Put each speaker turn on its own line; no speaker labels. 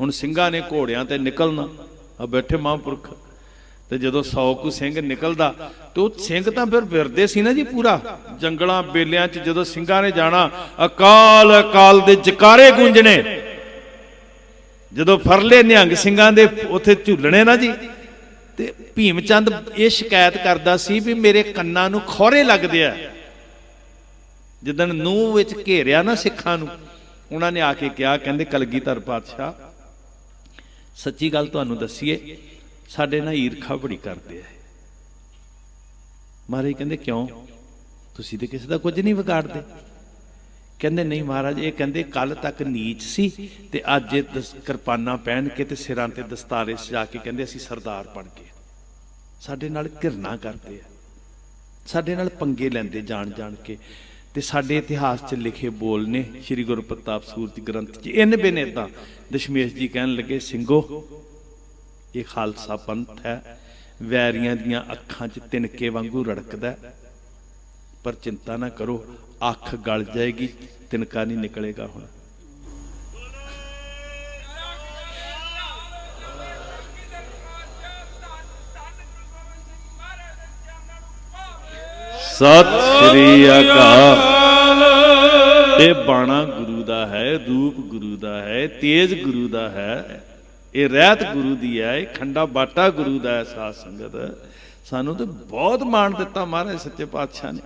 ਹੁਣ ਸਿੰਘਾਂ ਨੇ ਘੋੜਿਆਂ ਤੇ ਨਿਕਲਣਾ। ਆ ਬੈਠੇ ਮਹਾਂਪੁਰਖ। ਤੇ ਜਦੋਂ 100 ਕੁ ਸਿੰਘ ਨਿਕਲਦਾ, ਤੇ ਉਹ ਸਿੰਘ ਤਾਂ ਫਿਰ ਫਿਰਦੇ ਸੀ ਨਾ ਜੀ ਪੂਰਾ। ਜੰਗਲਾਂ, ਬੇਲਿਆਂ 'ਚ ਜਦੋਂ ਸਿੰਘਾਂ ਨੇ ਜਾਣਾ, ਅਕਾਲ ਅਕਾਲ ਦੇ ਜਕਾਰੇ ਗੂੰਜਣੇ। ਜਦੋਂ ਫਰਲੇ ਨਿਹੰਗ ਸਿੰਘਾਂ ਦੇ ਉੱਥੇ ਝੂਲਣੇ ਨਾ ਜੀ, ਤੇ ਭੀਮ ਚੰਦ ਇਹ ਸ਼ਿਕਾਇਤ ਕਰਦਾ ਸੀ ਵੀ ਮੇਰੇ ਕੰਨਾਂ ਨੂੰ ਖੋਰੇ ਲੱਗਦੇ ਆ। ਜਿੱਦਣ ਨੂੰਹ ਵਿੱਚ ਘੇਰਿਆ ਨਾ ਸਿੱਖਾਂ ਨੂੰ, ਉਹਨਾਂ ਨੇ ਆ ਕੇ ਕਿਹਾ, ਕਹਿੰਦੇ, ਕਲਗੀਧਰ ਪਾਤਸ਼ਾਹ ਸੱਚੀ ਗੱਲ ਤੁਹਾਨੂੰ ਦੱਸੀਏ, ਸਾਡੇ ਨਾਲ ਈਰਖਾ ਬੜੀ ਕਰਦੇ ਆ ਮਹਾਰਾਜ ਕਹਿੰਦੇ, ਕਿਉਂ? ਤੁਸੀਂ ਤੇ ਕਿਸੇ ਦਾ ਕੁਝ ਨਹੀਂ ਵਿਗਾੜਦੇ। ਕਹਿੰਦੇ, ਨਹੀਂ ਮਹਾਰਾਜ, ਇਹ ਕਹਿੰਦੇ ਕੱਲ ਤੱਕ ਨੀਚ ਸੀ ਤੇ ਅੱਜ ਇਹ ਦਸ- ਕਿਰਪਾਨਾਂ ਪਹਿਨ ਕੇ ਤੇ ਸਿਰਾਂ ਤੇ ਦਸਤਾਰੇ ਸਜਾ ਕੇ ਕਹਿੰਦੇ, ਅਸੀਂ ਸਰਦਾਰ ਬਣ ਗਏ ਸਾਡੇ ਨਾਲ ਘਿਰਨਾ ਕਰਦੇ ਆ। ਸਾਡੇ ਨਾਲ ਪੰਗੇ ਲੈਂਦੇ ਜਾਣ ਜਾਣ ਕੇ। ਤੇ ਸਾਡੇ ਇਤਿਹਾਸ 'ਚ ਲਿਖੇ ਬੋਲ ਨੇ ਸ੍ਰੀ ਗੁਰੂ ਪ੍ਰਤਾਪ ਸੂਰਜ ਗ੍ਰੰਥ 'ਚ। ਇਨ ਬਿਨ ਏਦਾਂ ਦਸ਼ਮੇਸ਼ ਜੀ ਕਹਿਣ ਲੱਗੇ ਸਿੰਘੋ ਇਹ ਖਾਲਸਾ ਪੰਥ ਹੈ, ਵੈਰੀਆਂ ਦੀਆਂ ਅੱਖਾਂ 'ਚ ਤਿਨਕੇ ਵਾਂਗੂ ਰੜਕਦਾ ਪਰ ਚਿੰਤਾ ਨਾ ਕਰੋ, ਅੱਖ ਗਲ ਜਾਏਗੀ, ਤਿਨਕਾ ਨਹੀਂ ਨਿਕਲੇਗਾ ਹੁਣ। ਸਤਿ ਸ੍ਰੀ ਅਕਾਲ। ਇਹ ਬਾਣਾ ਗੁਰੂ ਦਾ ਹੈ ਰੂਪ ਗੁਰੂ ਦਾ ਹੈ ਤੇਜ ਗੁਰੂ ਦਾ ਹੈ। ਇਹ ਰਹਿਤ ਗੁਰੂ ਦੀ ਹੈ ਇਹ ਖੰਡਾ ਬਾਟਾ ਗੁਰੂ ਦਾ ਹੈ ਸਾਧ ਸੰਗਤ। ਸਾਨੂੰ ਤੇ ਬਹੁਤ ਮਾਣ ਦਿੱਤਾ ਮਹਾਰਾਜ ਸੱਚੇ ਪਾਤਸ਼ਾਹ ਨੇ।